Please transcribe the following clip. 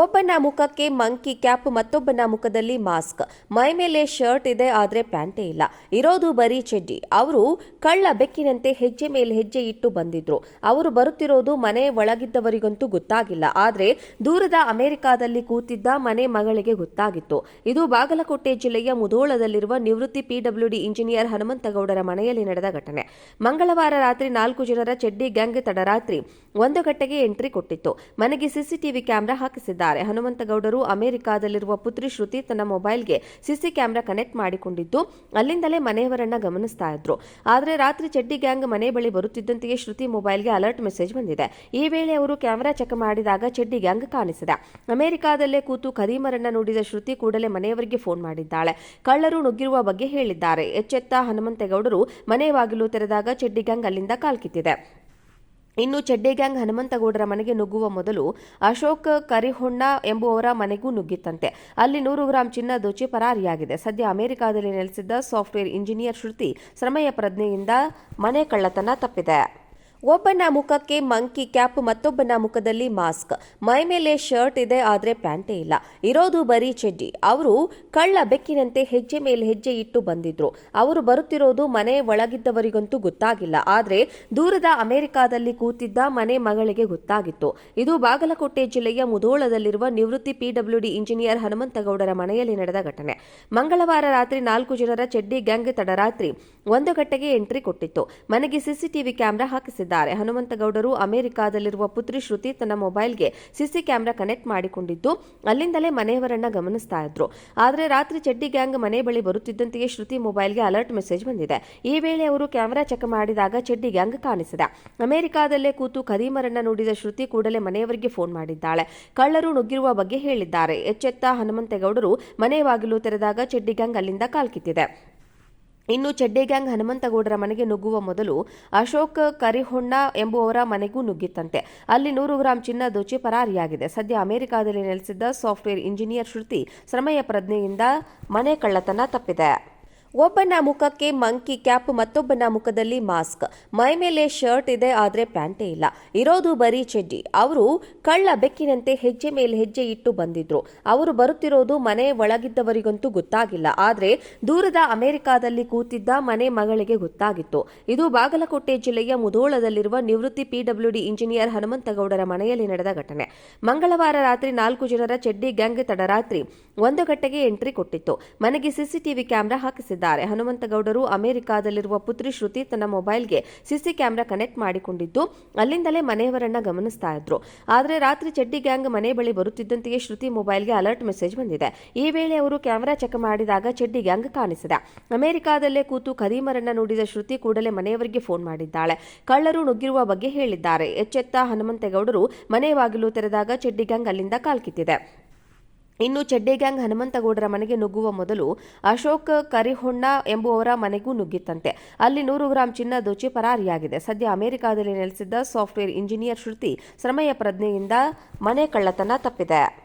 ಒಬ್ಬನ ಮುಖಕ್ಕೆ monkey cap, ಮತ್ತೊಬ್ಬನ ಮುಖದಲ್ಲಿ ಮಾಸ್ಕ್. ಮೈ ಮೇಲೆ ಶರ್ಟ್ ಇದೆ, ಆದರೆ ಪ್ಯಾಂಟೇ ಇಲ್ಲ. ಇರೋದು ಬರೀ ಚಡ್ಡಿ. ಅವರು ಕಳ್ಳ ಬೆಕ್ಕಿನಂತೆ ಹೆಜ್ಜೆ ಮೇಲೆ ಹೆಜ್ಜೆ ಇಟ್ಟು ಬಂದಿದ್ರು. ಅವರು ಬರುತ್ತಿರೋದು ಮನೆ ಒಳಗಿದ್ದವರಿಗಂತೂ ಗೊತ್ತಾಗಿಲ್ಲ. ಆದರೆ ದೂರದ ಅಮೆರಿಕಾದಲ್ಲಿ ಕೂತಿದ್ದ ಮನೆ ಮಗಳಿಗೆ ಗೊತ್ತಾಗಿತ್ತು. ಇದು ಬಾಗಲಕೋಟೆ ಜಿಲ್ಲೆಯ ಮುಧೋಳದಲ್ಲಿರುವ ನಿವೃತ್ತಿ ಪಿಡಬ್ಲ್ಯೂಡಿ ಇಂಜಿನಿಯರ್ ಹನುಮಂತಗೌಡರ ಮನೆಯಲ್ಲಿ ನಡೆದ ಘಟನೆ. ಮಂಗಳವಾರ ರಾತ್ರಿ ನಾಲ್ಕು ಜನರ ಚೆಡ್ಡಿ ಗ್ಯಾಂಗ್ ತಡರಾತ್ರಿ ಒಂದು ಗಂಟೆಗೆ ಎಂಟ್ರಿ ಕೊಟ್ಟಿತ್ತು. ಮನೆಗೆ ಸಿಸಿಟಿವಿ ಕ್ಯಾಮೆರಾ ಹಾಕಿಸಿದ್ದಾರೆ. ಹನುಮಂತಗೌಡರು ಅಮೆರಿಕಾದಲ್ಲಿರುವ ಪುತ್ರಿ ಶ್ರುತಿ ತನ್ನ ಮೊಬೈಲ್ಗೆ ಸಿಸಿ ಕ್ಯಾಮೆರಾ ಕನೆಕ್ಟ್ ಮಾಡಿಕೊಂಡಿದ್ದು ಅಲ್ಲಿಂದಲೇ ಮನೆಯವರನ್ನ ಗಮನಿಸ್ತಾ ಇದ್ರು. ಆದರೆ ರಾತ್ರಿ ಚಡ್ಡಿ ಗ್ಯಾಂಗ್ ಮನೆ ಬಳಿ ಬರುತ್ತಿದ್ದಂತೆಯೇ ಶ್ರುತಿ ಮೊಬೈಲ್ಗೆ ಅಲರ್ಟ್ ಮೆಸೇಜ್ ಬಂದಿದೆ. ಈ ವೇಳೆ ಅವರು ಕ್ಯಾಮೆರಾ ಚೆಕ್ ಮಾಡಿದಾಗ ಚಡ್ಡಿ ಗ್ಯಾಂಗ್ ಕಾಣಿಸಿದೆ. ಅಮೆರಿಕಾದಲ್ಲೇ ಕೂತು ಖದೀಮರನ್ನ ನೋಡಿದ ಶ್ರುತಿ ಕೂಡಲೇ ಮನೆಯವರಿಗೆ ಫೋನ್ ಮಾಡಿದ್ದಾಳೆ. ಕಳ್ಳರು ನುಗ್ಗಿರುವ ಬಗ್ಗೆ ಹೇಳಿದ್ದಾರೆ. ಎಚ್ಚೆತ್ತ ಹನುಮಂತೇಗೌಡರು ಮನೆ ಬಾಗಿಲು ತೆರೆದಾಗ ಚಡ್ಡಿ ಗ್ಯಾಂಗ್ ಅಲ್ಲಿಂದ ಕಾಲ್ಕಿತ್ತಿದೆ ಇನ್ನು ಚೆಡ್ಡೆ ಗ್ಯಾಂಗ್ ಹನುಮಂತಗೌಡರ ಮನೆಗೆ ನುಗ್ಗುವ ಮೊದಲು ಅಶೋಕ್ ಕರಿಹೊಣ್ಣ ಎಂಬುವರ ಮನೆಗೂ ನುಗ್ಗಿತ್ತಂತೆ. ಅಲ್ಲಿ ನೂರು ಗ್ರಾಂ ಚಿನ್ನ ದೋಚಿ ಪರಾರಿಯಾಗಿದೆ. ಸದ್ಯ ಅಮೆರಿಕಾದಲ್ಲಿ ನೆಲೆಸಿದ್ದ ಸಾಫ್ಟ್ವೇರ್ ಇಂಜಿನಿಯರ್ ಶ್ರುತಿ ಶ್ರಮೆಯ ಪ್ರಜ್ಞೆಯಿಂದ ಮನೆ ಕಳ್ಳತನ ತಪ್ಪಿದೆ. ಒಬ್ಬನ ಮುಖಕ್ಕೆ ಮಂಕಿ ಕ್ಯಾಪ್, ಮತ್ತೊಬ್ಬನ ಮುಖದಲ್ಲಿ ಮಾಸ್ಕ್. ಮೈ ಮೇಲೆ ಶರ್ಟ್ ಇದೆ, ಆದರೆ ಪ್ಯಾಂಟೇ ಇಲ್ಲ. ಇರೋದು ಬರೀ ಚಡ್ಡಿ. ಅವರು ಕಳ್ಳ ಬೆಕ್ಕಿನಂತೆ ಹೆಜ್ಜೆ ಮೇಲೆ ಹೆಜ್ಜೆ ಇಟ್ಟು ಬಂದಿದ್ರು. ಅವರು ಬರುತ್ತಿರೋದು ಮನೆ ಒಳಗಿದ್ದವರಿಗಂತೂ ಗೊತ್ತಾಗಿಲ್ಲ. ಆದರೆ ದೂರದ ಅಮೆರಿಕಾದಲ್ಲಿ ಕೂತಿದ್ದ ಮನೆ ಮಗಳಿಗೆ ಗೊತ್ತಾಗಿತ್ತು. ಇದು ಬಾಗಲಕೋಟೆ ಜಿಲ್ಲೆಯ ಮುಧೋಳದಲ್ಲಿರುವ ನಿವೃತ್ತಿ ಪಿಡಬ್ಲ್ಯೂಡಿ ಇಂಜಿನಿಯರ್ ಹನುಮಂತಗೌಡರ ಮನೆಯಲ್ಲಿ ನಡೆದ ಘಟನೆ. ಮಂಗಳವಾರ ರಾತ್ರಿ ನಾಲ್ಕು ಜನರ ಚಡ್ಡಿ ಗ್ಯಾಂಗ್ ತಡರಾತ್ರಿ ಒಂದು ಗಂಟೆಗೆ ಎಂಟ್ರಿ ಕೊಟ್ಟಿತ್ತು. ಮನೆಗೆ ಸಿಸಿಟಿವಿ ಕ್ಯಾಮೆರಾ ಹಾಕಿಸಿದ್ದಾರೆ ಹನುಮಂತಗೌಡರು ಅಮೆರಿಕಾದಲ್ಲಿರುವ ಪುತ್ರಿ ಶ್ರುತಿ ತನ್ನ ಮೊಬೈಲ್ಗೆ ಸಿಸಿ ಕ್ಯಾಮೆರಾ ಕನೆಕ್ಟ್ ಮಾಡಿಕೊಂಡಿದ್ದು ಅಲ್ಲಿಂದಲೇ ಮನೆಯವರನ್ನ ಗಮನಿಸ್ತಾ ಇದ್ರು. ಆದರೆ ರಾತ್ರಿ ಚಡ್ಡಿ ಗ್ಯಾಂಗ್ ಮನೆ ಬಳಿ ಬರುತ್ತಿದ್ದಂತೆಯೇ ಶ್ರುತಿ ಮೊಬೈಲ್ಗೆ ಅಲರ್ಟ್ ಮೆಸೇಜ್ ಬಂದಿದೆ. ಈ ವೇಳೆ ಅವರು ಕ್ಯಾಮೆರಾ ಚೆಕ್ ಮಾಡಿದಾಗ ಚಡ್ಡಿ ಗ್ಯಾಂಗ್ ಕಾಣಿಸಿದೆ. ಅಮೆರಿಕಾದಲ್ಲೇ ಕೂತು ಖದೀಮರನ್ನ ನೋಡಿದ ಶ್ರುತಿ ಕೂಡಲೇ ಮನೆಯವರಿಗೆ ಫೋನ್ ಮಾಡಿದ್ದಾಳೆ. ಕಳ್ಳರು ನುಗ್ಗಿರುವ ಬಗ್ಗೆ ಹೇಳಿದ್ದಾರೆ. ಎಚ್ಚೆತ್ತ ಹನುಮಂತೇಗೌಡರು ಮನೆ ಬಾಗಿಲು ತೆರೆದಾಗ ಚಡ್ಡಿ ಗ್ಯಾಂಗ್ ಅಲ್ಲಿಂದ ಕಾಲ್ಕಿತ್ತಿದೆ ಇನ್ನು ಚೆಡ್ಡೆ ಗ್ಯಾಂಗ್ ಹನುಮಂತಗೌಡರ ಮನೆಗೆ ನುಗ್ಗುವ ಮೊದಲು ಅಶೋಕ್ ಕರಿಹೊಣ್ಣ ಎಂಬುವರ ಮನೆಗೂ ನುಗ್ಗಿತ್ತಂತೆ. ಅಲ್ಲಿ ನೂರು ಗ್ರಾಂ ಚಿನ್ನ ದೋಚಿ ಪರಾರಿಯಾಗಿದೆ. ಸದ್ಯ ಅಮೆರಿಕಾದಲ್ಲಿ ನೆಲೆಸಿದ್ದ ಸಾಫ್ಟ್ವೇರ್ ಇಂಜಿನಿಯರ್ ಶ್ರುತಿ ಶ್ರಮೆಯ ಪ್ರಜ್ಞೆಯಿಂದ ಮನೆ ಕಳ್ಳತನ ತಪ್ಪಿದೆ. ಒಬ್ಬನ ಮುಖಕ್ಕೆ ಮಂಕಿ ಕ್ಯಾಪ್, ಮತ್ತೊಬ್ಬನ ಮುಖದಲ್ಲಿ ಮಾಸ್ಕ್. ಮೈ ಮೇಲೆ ಶರ್ಟ್ ಇದೆ, ಆದರೆ ಪ್ಯಾಂಟೇ ಇಲ್ಲ. ಇರೋದು ಬರೀ ಚಡ್ಡಿ. ಅವರು ಕಳ್ಳ ಬೆಕ್ಕಿನಂತೆ ಹೆಜ್ಜೆ ಮೇಲೆ ಹೆಜ್ಜೆ ಇಟ್ಟು ಬಂದಿದ್ರು. ಅವರು ಬರುತ್ತಿರೋದು ಮನೆ ಒಳಗಿದ್ದವರಿಗಂತೂ ಗೊತ್ತಾಗಿಲ್ಲ. ಆದರೆ ದೂರದ ಅಮೆರಿಕಾದಲ್ಲಿ ಕೂತಿದ್ದ ಮನೆ ಮಗಳಿಗೆ ಗೊತ್ತಾಗಿತ್ತು. ಇದು ಬಾಗಲಕೋಟೆ ಜಿಲ್ಲೆಯ ಮುಧೋಳದಲ್ಲಿರುವ ನಿವೃತ್ತಿ ಪಿಡಬ್ಲ್ಯೂಡಿ ಇಂಜಿನಿಯರ್ ಹನುಮಂತಗೌಡರ ಮನೆಯಲ್ಲಿ ನಡೆದ ಘಟನೆ. ಮಂಗಳವಾರ ರಾತ್ರಿ ನಾಲ್ಕು ಜನರ ಚಡ್ಡಿ ಗ್ಯಾಂಗ್ ತಡರಾತ್ರಿ ಒಂದು ಗಂಟೆಗೆ ಎಂಟ್ರಿ ಕೊಟ್ಟಿತ್ತು. ಮನೆಗೆ ಸಿಸಿಟಿವಿ ಕ್ಯಾಮೆರಾ ಹಾಕಿಸಿದ್ದಾರೆ. ಹನುಮಂತಗೌಡರು ಅಮೆರಿಕಾದಲ್ಲಿರುವ ಪುತ್ರಿ ಶ್ರುತಿ ತನ್ನ ಮೊಬೈಲ್ಗೆ ಸಿಸಿ ಕ್ಯಾಮೆರಾ ಕನೆಕ್ಟ್ ಮಾಡಿಕೊಂಡಿದ್ದು, ಅಲ್ಲಿಂದಲೇ ಮನೆಯವರನ್ನ ಗಮನಿಸ್ತಾ ಇದ್ರು. ಆದರೆ ರಾತ್ರಿ ಚಡ್ಡಿ ಗ್ಯಾಂಗ್ ಮನೆ ಬಳಿ ಬರುತ್ತಿದ್ದಂತೆಯೇ ಶ್ರುತಿ ಮೊಬೈಲ್ಗೆ ಅಲರ್ಟ್ ಮೆಸೇಜ್ ಬಂದಿದೆ. ಈ ವೇಳೆ ಅವರು ಕ್ಯಾಮೆರಾ ಚೆಕ್ ಮಾಡಿದಾಗ ಚಡ್ಡಿ ಗ್ಯಾಂಗ್ ಕಾಣಿಸಿದೆ. ಅಮೆರಿಕಾದಲ್ಲೇ ಕೂತು ಖದೀಮರನ್ನ ನೋಡಿದ ಶ್ರುತಿ ಕೂಡಲೇ ಮನೆಯವರಿಗೆ ಫೋನ್ ಮಾಡಿದ್ದಾಳೆ. ಕಳ್ಳರು ನುಗ್ಗಿರುವ ಬಗ್ಗೆ ಹೇಳಿದ್ದಾರೆ. ಎಚ್ಚೆತ್ತ ಹನುಮಂತೇಗೌಡರು ಮನೆ ಬಾಗಿಲು ತೆರೆದಾಗ ಚಡ್ಡಿ ಗ್ಯಾಂಗ್ ಅಲ್ಲಿಂದ ಕಾಲ್ಕಿತ್ತಿದೆ ಇನ್ನು ಚೆಡ್ಡೆ ಗ್ಯಾಂಗ್ ಹನುಮಂತಗೌಡರ ಮನೆಗೆ ನುಗ್ಗುವ ಮೊದಲು ಅಶೋಕ್ ಕರಿಹೊಣ್ಣ ಎಂಬುವವರ ಮನೆಗೂ ನುಗ್ಗಿತ್ತಂತೆ. ಅಲ್ಲಿ ನೂರು ಗ್ರಾಂ ಚಿನ್ನ ದೋಚಿ ಪರಾರಿಯಾಗಿದೆ. ಸದ್ಯ ಅಮೆರಿಕಾದಲ್ಲಿ ನೆಲೆಸಿದ್ದ ಸಾಫ್ಟ್ವೇರ್ ಇಂಜಿನಿಯರ್ ಶ್ರುತಿ ಶ್ರಮೆಯ ಪ್ರಜ್ಞೆಯಿಂದ ಮನೆ ಕಳ್ಳತನ ತಪ್ಪಿದೆ.